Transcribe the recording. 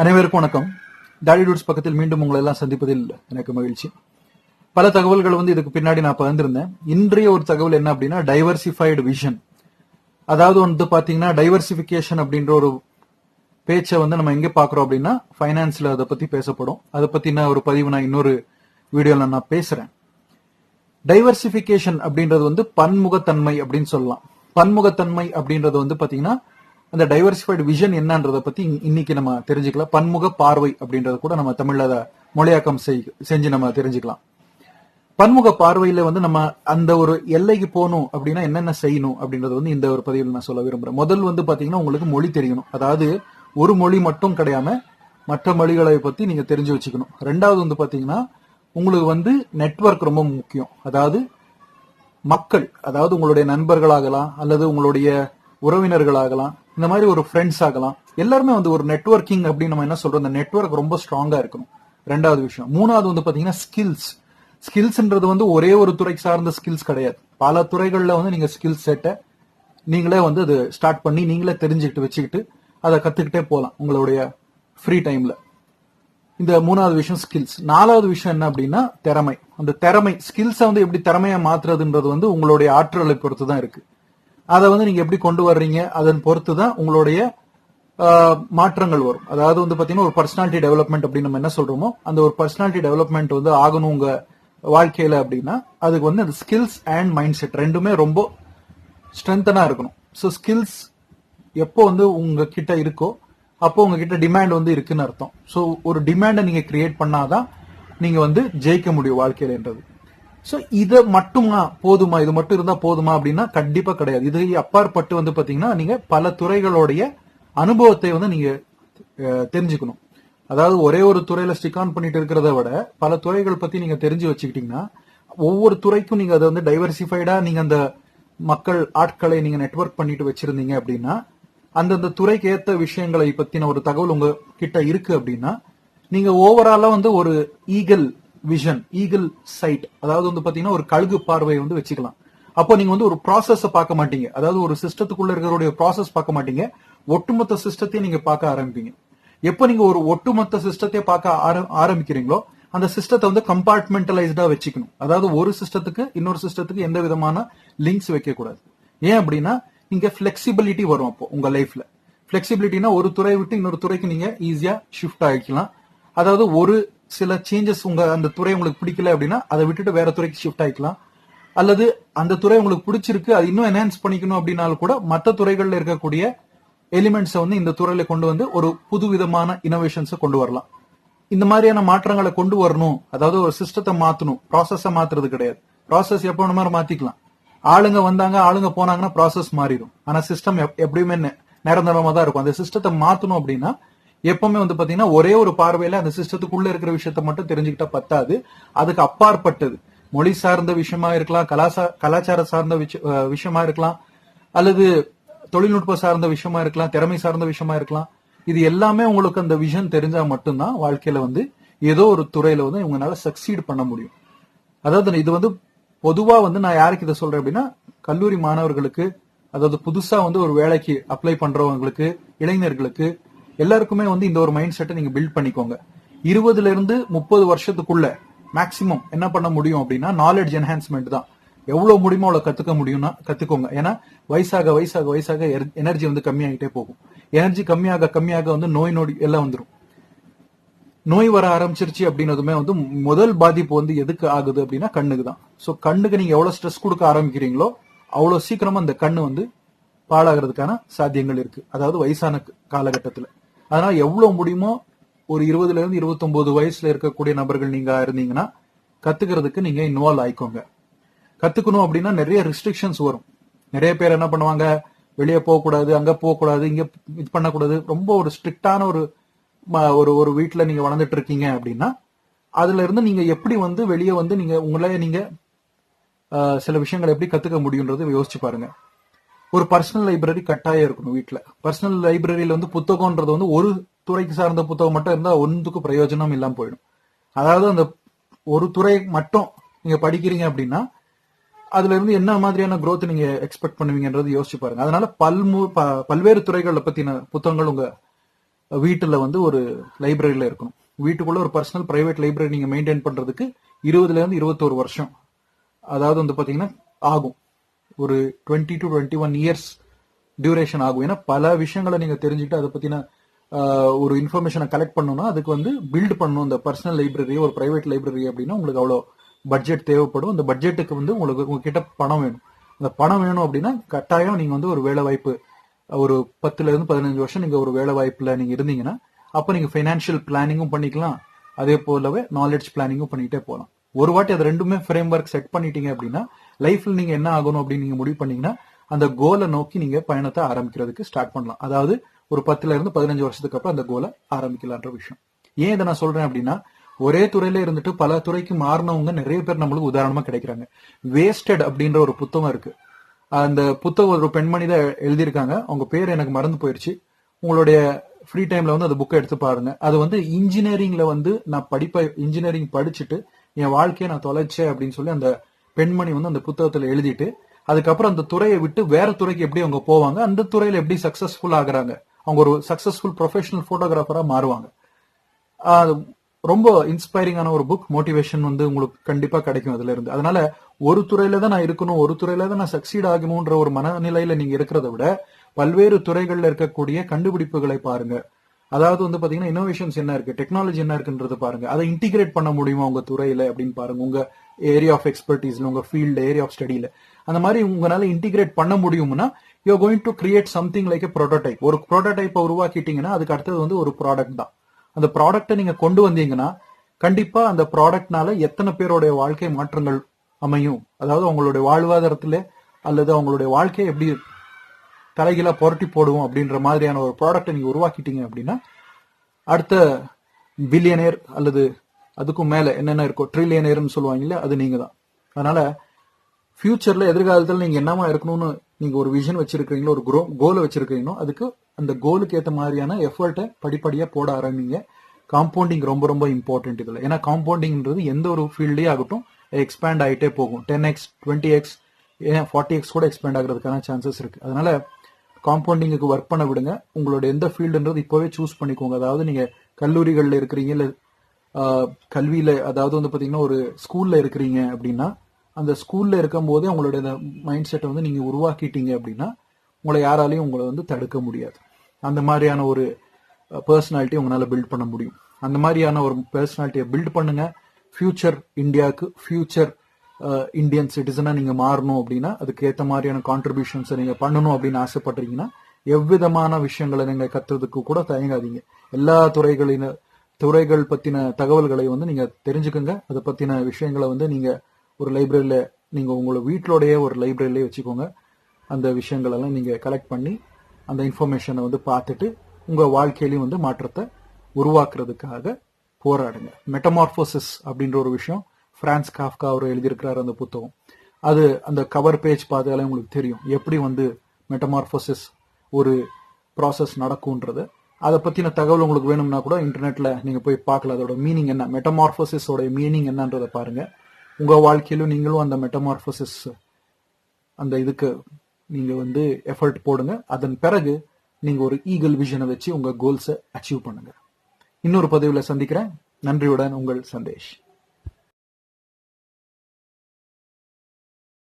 அனைவருக்கும் வணக்கம். Daddy dudes பக்கத்தில் மீண்டும் உங்களை எல்லாம் சந்திப்பதில் எனக்கு மகிழ்ச்சி. பல தகவல்கள் வந்து இதுக்கு பின்னாடி நான் பகிர்ந்திருந்தேன். இன்றைய ஒரு தகவல் என்ன அப்படின்னா டைவர்சிஃபைடு விஷன் அதாவது வந்து பாத்தீங்கன்னா டைவர்சிபிகேஷன் அப்படின்ற ஒரு பேச்சை வந்து நம்ம எங்க பாக்குறோம் அப்படின்னா ஃபைனான்ஸில் அதை பத்தி பேசப்படும். அதை பத்தின ஒரு பதிவு நான் இன்னொரு வீடியோல நான் பேசுறேன். டைவர்சிபிகேஷன் அப்படின்றது வந்து பன்முகத்தன்மை அப்படின்னு சொல்லலாம். பன்முகத்தன்மை அப்படின்றது வந்து பாத்தீங்கன்னா அந்த டைவர்சிஃபைடு விஷன் என்னன்றத பத்தி இன்னைக்கு நம்ம தெரிஞ்சுக்கலாம். பன்முக பார்வை அப்படின்றத கூட நம்ம தமிழ்ல அதை மொழியாக்கம் செய்- செஞ்சு நம்ம தெரிஞ்சுக்கலாம். பன்முக பார்வையில வந்து நம்ம அந்த ஒரு எல்லைக்கு போகணும் அப்படின்னா என்னென்ன செய்யணும் அப்படின்றது வந்து இந்த ஒரு பதிவில் நான் சொல்ல விரும்புறேன். முதல் வந்து பாத்தீங்கன்னா உங்களுக்கு மொழி தெரியணும். அதாவது ஒரு மொழி மட்டும் கிடையாம மற்ற மொழிகளை பத்தி நீங்க தெரிஞ்சு வச்சுக்கணும். ரெண்டாவது வந்து பாத்தீங்கன்னா உங்களுக்கு வந்து நெட்வொர்க் ரொம்ப முக்கியம். அதாவது மக்கள் அதாவது உங்களுடைய நண்பர்களாகலாம் அல்லது உங்களுடைய உறவினர்களாகலாம் இந்த மாதிரி ஒரு ஃப்ரெண்ட்ஸ் ஆகலாம். எல்லாருமே வந்து ஒரு நெட்வொர்க்கிங் அப்படின்னு நம்ம என்ன சொல்றோம்? இந்த நெட்வொர்க் ரொம்ப ஸ்ட்ராங்கா இருக்கணும். ரெண்டாவது விஷயம். மூணாவது வந்து பாத்தீங்கன்னா ஸ்கில்ஸ் ஸ்கில்ஸ்ன்றது வந்து ஒரே ஒரு துறை சார்ந்த ஸ்கில்ஸ் கிடையாது. பல துறைகளில் வந்து நீங்க ஸ்கில்ஸ் செட்டை நீங்களே வந்து அது ஸ்டார்ட் பண்ணி நீங்களே தெரிஞ்சுக்கிட்டு வச்சுக்கிட்டு அதை கத்துக்கிட்டே போகலாம் உங்களுடைய ஃப்ரீ டைம்ல இந்த மூணாவது விஷயம் ஸ்கில்ஸ் நாலாவது விஷயம் என்ன அப்படின்னா திறமை. அந்த திறமை. ஸ்கில்ஸை வந்து எப்படி திறமையை மாத்துறதுன்றது வந்து உங்களுடைய ஆற்றலை பொறுத்து தான் இருக்கு. அதை வந்து நீங்க எப்படி கொண்டு வர்றீங்க அதன் பொறுத்து தான் உங்களுடைய மாற்றங்கள் வரும். அதாவது வந்து பாத்தீங்கன்னா ஒரு பர்சனாலிட்டி டெவலப்மெண்ட் அப்படின்னு நம்ம என்ன சொல்றோமோ அந்த ஒரு பர்சனாலிட்டி டெவலப்மெண்ட் வந்து ஆகணும் உங்க வாழ்க்கையில அப்படின்னா அதுக்கு வந்து அந்த ஸ்கில்ஸ் அண்ட் மைண்ட் செட் ரெண்டுமே ரொம்ப ஸ்ட்ரென்தனா இருக்கணும். ஸோ ஸ்கில்ஸ் எப்போ வந்து உங்க கிட்ட இருக்கோ அப்போ உங்ககிட்ட டிமாண்ட் வந்து இருக்குன்னு அர்த்தம். ஸோ ஒரு டிமாண்டை நீங்க கிரியேட் பண்ணாதான் நீங்க வந்து ஜெயிக்க முடியும் வாழ்க்கையிலன்றது ஸோ இதை மட்டுமா போதுமா? இது மட்டும் இருந்தா போதுமா அப்படின்னா கண்டிப்பா கிடையாது. இது அப்பாற்பட்டு வந்து பாத்தீங்கன்னா நீங்க பல துறைகளுடைய அனுபவத்தை வந்து நீங்க தெரிஞ்சுக்கணும். அதாவது ஒரே ஒரு துறையில ஸ்டிக் ஆன் பண்ணிட்டு இருக்கிறத விட பல துறைகள் பத்தி நீங்க தெரிஞ்சு வச்சுக்கிட்டீங்கன்னா ஒவ்வொரு துறைக்கும் நீங்க அதை வந்து டைவர்சிஃபைடா நீங்க அந்த மக்கள் ஆட்களை நீங்க நெட்வொர்க் பண்ணிட்டு வச்சிருந்தீங்க அப்படின்னா அந்தந்த துறைக்கு ஏத்த விஷயங்களை பத்தின ஒரு தகவல் உங்க கிட்ட இருக்கு அப்படின்னா நீங்க ஓவராலா வந்து ஒரு ஈகல் விஷன் ஈகிள் சைட் அதாவது வந்து பாத்தீங்கன்னா ஒரு கழுகு பார்வையை வந்து வச்சுக்கலாம். அப்போ நீங்க வந்து ஒரு ப்ராசஸ பார்க்க மாட்டீங்க. அதாவது ஒரு சிஸ்டத்துக்குள்ள இருக்கிற ப்ராசஸ் பார்க்க மாட்டீங்க. ஒட்டுமொத்த சிஸ்டத்தையும் நீங்க பார்க்க ஆரம்பிப்பீங்க. எப்போ நீங்க ஒரு ஒட்டுமொத்த சிஸ்டத்தை பார்க்க ஆரம்பிக்கிறீங்களோ அந்த சிஸ்டத்தை வந்து கம்பார்ட்மெண்டலைஸ்டா வச்சுக்கணும். அதாவது ஒரு சிஸ்டத்துக்கு இன்னொரு சிஸ்டத்துக்கு எந்த விதமான லிங்க்ஸ் வைக்க கூடாது ஏன் அப்படின்னா இங்க பிளெக்சிபிலிட்டி வரும் அப்போ உங்க லைஃப்ல பிளெக்சிபிலிட்டினா ஒரு துறை விட்டு இன்னொரு துறைக்கு நீங்க ஈஸியா ஷிஃப்ட் ஆகிக்கலாம். அதாவது ஒரு சில சேஞ்சஸ் உங்க அந்த துறை உங்களுக்கு பிடிக்கல அப்படின்னா அதை விட்டுட்டு வேற துறைக்கு ஷிஃப்ட் ஆகிக்கலாம் அல்லது அந்த துறை உங்களுக்கு பிடிச்சிருக்கு அது இன்னும் என்ஹான்ஸ் பண்ணிக்கணும் அப்படின்னாலும் கூட மற்ற துறைகளில் இருக்கக்கூடிய எலிமெண்ட்ஸை வந்து இந்த துறையில கொண்டு வந்து ஒரு புது விதமான இனோவேஷன்ஸை கொண்டு வரலாம். இந்த மாதிரியான மாற்றங்களை கொண்டு வரணும். அதாவது ஒரு சிஸ்டத்தை மாத்தணும். ப்ராசஸை மாத்துறது கிடையாது. ப்ராசஸ் எப்போ வேணுமா மாத்திக்கலாம். ஆளுங்க வந்தாங்க ஆளுங்க போனாங்கன்னா ப்ராசஸ் மாறிடும். ஆனா சிஸ்டம் எப்படியுமே நிரந்தரமா தான் இருக்கும். அந்த சிஸ்டத்தை மாத்தணும் அப்படின்னா எப்பவுமே வந்து பாத்தீங்கன்னா ஒரே ஒரு பார்வையில அந்த சிஸ்டத்துக்குள்ள இருக்கிற விஷயத்த மட்டும் தெரிஞ்சுக்கிட்டா பத்தாது. அதுக்கு அப்பாற்பட்டது. மொழி சார்ந்த விஷயமா இருக்கலாம் கலாசா கலாச்சார சார்ந்த விஷயமா இருக்கலாம் அல்லது தொழில்நுட்ப சார்ந்த விஷயமா இருக்கலாம் திறமை சார்ந்த விஷயமா இருக்கலாம். இது எல்லாமே உங்களுக்கு அந்த விஷன் தெரிஞ்சா மட்டும்தான் வாழ்க்கையில வந்து ஏதோ ஒரு துறையில வந்து இவங்களால சக்சீட் பண்ண முடியும். அதாவது இது வந்து பொதுவா வந்து நான் யாருக்கு இதை சொல்றேன் அப்படின்னா கல்லூரி மாணவர்களுக்கு அதாவது புதுசா வந்து ஒரு வேலைக்கு அப்ளை பண்றவங்களுக்கு இளைஞர்களுக்கு எல்லாருக்குமே வந்து இந்த ஒரு மைண்ட் செட்டை நீங்க பில்ட் பண்ணிக்கோங்க. இருபதுல இருந்து முப்பது வருஷத்துக்குள்ள மேக்சிமம் என்ன பண்ண முடியும் அப்படின்னா நாலேஜ் என்ஹான்ஸ்மெண்ட் தான். எவ்வளவு முடியுமோ அவ்வளவு கத்துக்க முடியும்னா கத்துக்கோங்க. ஏன்னா வயசாக வயசாக வயசாக எனர்ஜி வந்து கம்மியாகிட்டே போகும். எனர்ஜி கம்மியாக கம்மியாக வந்து நோய் நொடி எல்லாம் வந்துடும் நோய் வர ஆரம்பிச்சிருச்சு அப்படின்னதுமே வந்து முதல் பாதிப்பு வந்து எதுக்கு ஆகுது அப்படின்னா கண்ணுக்கு தான். ஸோ கண்ணுக்கு நீங்க எவ்வளவு ஸ்ட்ரெஸ் கொடுக்க ஆரம்பிக்கிறீங்களோ அவ்வளவு சீக்கிரமா அந்த கண்ணு வந்து பாழாகிறதுக்கான சாத்தியங்கள் இருக்கு. அதாவது வயசான காலகட்டத்தில். அதனால எவ்வளவு முடியுமோ ஒரு இருபதுல இருந்து இருபத்தொன்பது வயசுல இருக்கக்கூடிய நபர்கள் நீங்க இருந்தீங்கன்னா கத்துக்கிறதுக்கு நீங்க இன்வால்வ் ஆயிக்கோங்க. கத்துக்கணும் அப்படின்னா நிறைய ரெஸ்ட்ரிக்ஷன்ஸ் வரும். நிறைய பேர் என்ன பண்ணுவாங்க வெளியே போகக்கூடாது அங்க போகக்கூடாது இங்க இது பண்ணக்கூடாது. ரொம்ப ஒரு ஸ்ட்ரிக்டான ஒரு ம- ஒரு ஒரு வீட்டில் நீங்க வளர்ந்துட்டு இருக்கீங்க அப்படின்னா அதுல இருந்து நீங்க எப்படி வந்து வெளியே வந்து நீங்க உங்களே நீங்க சில விஷயங்களை எப்படி கத்துக்க முடியுன்றது யோசிச்சு பாருங்க. ஒரு பர்சனல் லைப்ரரி கட்டாயம் இருக்கணும் வீட்டில் பர்சனல் லைப்ரரியில வந்து புத்தகம்ன்றது வந்து ஒரு துறைக்கு சார்ந்த புத்தகம் மட்டும் இருந்தா ஒன்றுக்கு பிரயோஜனம் இல்லாம போயிடும். அதாவது அந்த ஒரு துறை மட்டும் நீங்க படிக்கிறீங்க அப்படின்னா அதுல இருந்து என்ன மாதிரியான க்ரோத் நீங்க எக்ஸ்பெக்ட் பண்ணுவீங்கன்றது யோசிச்சு பாருங்க. அதனால பல்மு ப- பல்வேறு துறைகளை பத்தின புத்தகங்கள் உங்க வீட்டுல வந்து ஒரு லைப்ரரியில இருக்கணும். வீட்டுக்குள்ள ஒரு பர்சனல் பிரைவேட் லைப்ரரி நீங்க மெயின்டைன் பண்றதுக்கு இருபதுல இருந்து இருபத்தோரு வருஷம் அதாவது வந்து பாத்தீங்கன்னா ஆகும். ஒரு twenty to twenty one years duration ஆகும். ஏன்னா பல விஷயங்களை நீங்க தெரிஞ்சுக்கிட்டு அதை பத்தின ஒரு இன்ஃபர்மேஷனை கலெக்ட் பண்ணணும்னா அதுக்கு வந்து பில்ட் பண்ணணும். இந்த பர்சனல் லைப்ரரி ஒரு பிரைவேட் லைப்ரரி அப்படின்னா உங்களுக்கு அவ்வளோ பட்ஜெட் தேவைப்படும். அந்த பட்ஜெட்டுக்கு வந்து உங்களுக்கு உங்ககிட்ட பணம் வேணும். அந்த பணம் வேணும் அப்படின்னா கட்டாயம் நீங்க வந்து ஒரு வேலை வாய்ப்பு ஒரு பத்துல இருந்து பதினஞ்சு வருஷம் நீங்க ஒரு வேலை வாய்ப்புல நீங்க இருந்தீங்கன்னா அப்ப நீங்க ஃபைனான்சியல் பிளானிங்கும் பண்ணிக்கலாம். அதே போலவே நாலேஜ் பிளானிங்கும் பண்ணிட்டே போகலாம். ஒரு வாட்டி அது ரெண்டுமே ஃப்ரேம் ஒர்க் செட் பண்ணிட்டீங்க அப்படின்னா லைஃப்ல நீங்க என்ன ஆகணும் அப்படின்னு நீங்க முடிவு பண்ணீங்கன்னா அந்த கோலை நோக்கி நீங்க பயணத்தை ஆரம்பிக்கிறதுக்கு ஸ்டார்ட் பண்ணலாம். அதாவது ஒரு பத்துல இருந்து பதினஞ்சு வருஷத்துக்கு அப்புறம் அந்த கோலை ஆரம்பிக்கலான்ற விஷயம். ஏன் இதை நான் சொல்றேன் அப்படின்னா ஒரே துறையில இருந்துட்டு பல துறைக்கு மாறினவங்க நிறைய பேர் நம்மளுக்கு உதாரணமா கிடைக்கிறாங்க. வேஸ்டட் அப்படின்ற ஒரு புத்தகம் இருக்கு. அந்த புத்தகம் ஒரு பெண்மணி தான் எழுதியிருக்காங்க. அவங்க பேர் எனக்கு மறந்து போயிடுச்சு உங்களுடைய ஃப்ரீ டைம்ல வந்து அந்த புக்கை எடுத்து பாருங்க. அது வந்து இன்ஜினியரிங்ல வந்து நான் படிப்ப இன்ஜினியரிங் படிச்சுட்டு என் வாழ்க்கையை நான் தொலைச்சேன் அப்படின்னு சொல்லி அந்த பெண்மணி வந்து அந்த புத்தகத்துல எழுதிட்டு அதுக்கப்புறம் அந்த துறையை விட்டு வேற துறைக்கு எப்படி அவங்க போவாங்க அந்த துறையில எப்படி சக்சஸ்ஃபுல் ஆகுறாங்க. அவங்க ஒரு சக்சஸ்ஃபுல் ப்ரொஃபஷனல் போட்டோகிராஃபரா மாறுவாங்க. ரொம்ப இன்ஸ்பைரிங்கான ஒரு புக் மோட்டிவேஷன் வந்து உங்களுக்கு கண்டிப்பா கிடைக்கும் அதுல இருந்து அதனால ஒரு துறையில தான் நான் இருக்கணும் ஒரு துறையில தான் நான் சக்சீட் ஆகணும்ன்ற ஒரு மனநிலையில நீங்க இருக்கிறத விட பல்வேறு துறைகள்ல இருக்கக்கூடிய கண்டுபிடிப்புகளை பாருங்க. அதாவது வந்து பாத்தீங்கன்னா இன்னோவேஷன்ஸ் என்ன இருக்கு டெக்னாலஜி என்ன இருக்குன்றது பாருங்க. அதை இன்டிகிரேட் பண்ண முடியுமா உங்க துறையில அப்படின்னு பாருங்க. உங்க ஏரியா ஆஃப் எக்ஸ்பர்டீஸ்ல உங்க ஃபீல்டு ஏரியா ஆஃப் ஸ்டடியில அந்த மாதிரி உங்களால இன்டிகிரேட் பண்ண முடியும்னா you going to create something like a prototype ஒரு ப்ரோட்டோடைப்பை உருவாக்கிட்டீங்கன்னா அதுக்கு அடுத்தது வந்து ஒரு ப்ராடக்ட் தான். அந்த ப்ராடக்ட்டை நீங்க கொண்டு வந்தீங்கன்னா கண்டிப்பா அந்த ப்ராடக்ட்னால எத்தனை பேருடைய வாழ்க்கை மாற்றங்கள் அமையும்? அதாவது அவங்களுடைய வாழ்வாதாரத்துல அல்லது அவங்களுடைய வாழ்க்கையை எப்படி தலைகீழா புரட்டி போடுவோம் அப்படின்ற மாதிரியான ஒரு ப்ராடக்டை நீங்க உருவாக்கிட்டீங்க அப்படின்னா அடுத்த பில்லியனேர் அல்லது அதுக்கும் மேலே என்னென்ன இருக்கோ ட்ரில்லியனேர்னு சொல்லுவாங்க இல்லையா அது நீங்கள் தான் அதனால் ஃபியூச்சரில் எதிர்காலத்தில் நீங்கள் என்னமா இருக்கணும்னு நீங்கள் ஒரு விஷன் வச்சுருக்கீங்களோ ஒரு கோலை வச்சுருக்கீங்களோ அதுக்கு அந்த கோலுக்கு ஏற்ற மாதிரியான எஃபர்ட்டை படிப்படியாக போட ஆரம்பிங்க. காம்பவுண்டிங் ரொம்ப ரொம்ப இம்பார்ட்டன்ட் இதில். ஏன்னா காம்பவுண்டிங்ன்றது எந்த ஒரு ஃபீல்டே ஆகட்டும் எக்ஸ்பேண்ட் ஆகிட்டே போகும். Ten X twenty X and forty X கூட எக்ஸ்பேண்ட் ஆகிறதுக்கான சான்சஸ் இருக்குது அதனால காம்பவுண்டிங்குக்கு ஒர்க் பண்ண விடுங்க. உங்களோட எந்த ஃபீல்டுன்றது இப்போவே சூஸ் பண்ணிக்கோங்க. அதாவது நீங்கள் கல்லூரிகளில் இருக்கிறீங்க இல்லை கல்வியில அதாவது வந்து பாத்தீங்கன்னா ஒரு ஸ்கூல்ல இருக்கிறீங்க அப்படின்னா அந்த ஸ்கூல்ல இருக்கும் போதே உங்களுடைய மைண்ட் செட்டை வந்து நீங்க உருவாக்கிட்டீங்க அப்படின்னா உங்களை யாராலையும் உங்களை வந்து தடுக்க முடியாது. அந்த மாதிரியான ஒரு பர்சனாலிட்டி உங்களால பில்ட் பண்ண முடியும். அந்த மாதிரியான ஒரு பர்சனாலிட்டியை பில்ட் பண்ணுங்க. ஃபியூச்சர் இந்தியாவுக்கு ஃபியூச்சர் இந்தியன் சிட்டிசனா நீங்க மாறணும் அப்படின்னா அதுக்கு ஏற்ற மாதிரியான கான்ட்ரிபியூஷன்ஸை நீங்க பண்ணணும் அப்படின்னு ஆசைப்படுறீங்கன்னா எவ்விதமான விஷயங்களை நீங்க கத்துறதுக்கு கூட தயங்காதீங்க. எல்லா துறைகளின துறைகள் பத்தின தகவல்களை வந்து நீங்க தெரிஞ்சுக்கோங்க. அதை பத்தின விஷயங்களை வந்து நீங்க ஒரு லைப்ரரியில நீங்க உங்களோட வீட்டிலோடைய ஒரு லைப்ரரியிலே வச்சுக்கோங்க. அந்த விஷயங்கள் எல்லாம் நீங்க கலெக்ட் பண்ணி அந்த இன்ஃபர்மேஷனை வந்து பார்த்துட்டு உங்க வாழ்க்கையிலையும் வந்து மாற்றத்தை உருவாக்குறதுக்காக போராடுங்க. மெட்டமார்போசிஸ் அப்படின்ற ஒரு விஷயம் பிரான்ஸ் காஃப்கா அவர் எழுதியிருக்கிறார் அந்த புத்தகம். அது அந்த கவர் பேஜ் பார்த்தாலே உங்களுக்கு தெரியும். எப்படி வந்து மெட்டமார்போசிஸ் ஒரு ப்ராசஸ் நடக்கும்ன்றது. அதை பற்றின தகவல் உங்களுக்கு வேணும்னா கூட இன்டர்நெட்டில் நீங்கள் போய் பார்க்கலாம். அதோட மீனிங் என்ன? மெட்டமார்போசிஸோட மீனிங் என்னன்றதை பாருங்கள் உங்கள் வாழ்க்கையிலும் நீங்களும் அந்த மெட்டமார்ஃபோசிஸ் அந்த இதுக்கு நீங்கள் வந்து எஃபர்ட் போடுங்க. அதன் பிறகு நீங்கள் ஒரு ஈகிள் விஷனை வச்சு உங்கள் கோல்ஸை அச்சீவ் பண்ணுங்கள் இன்னொரு பதவியில் சந்திக்கிறேன். நன்றியுடன் உங்கள் சந்தேஷ்.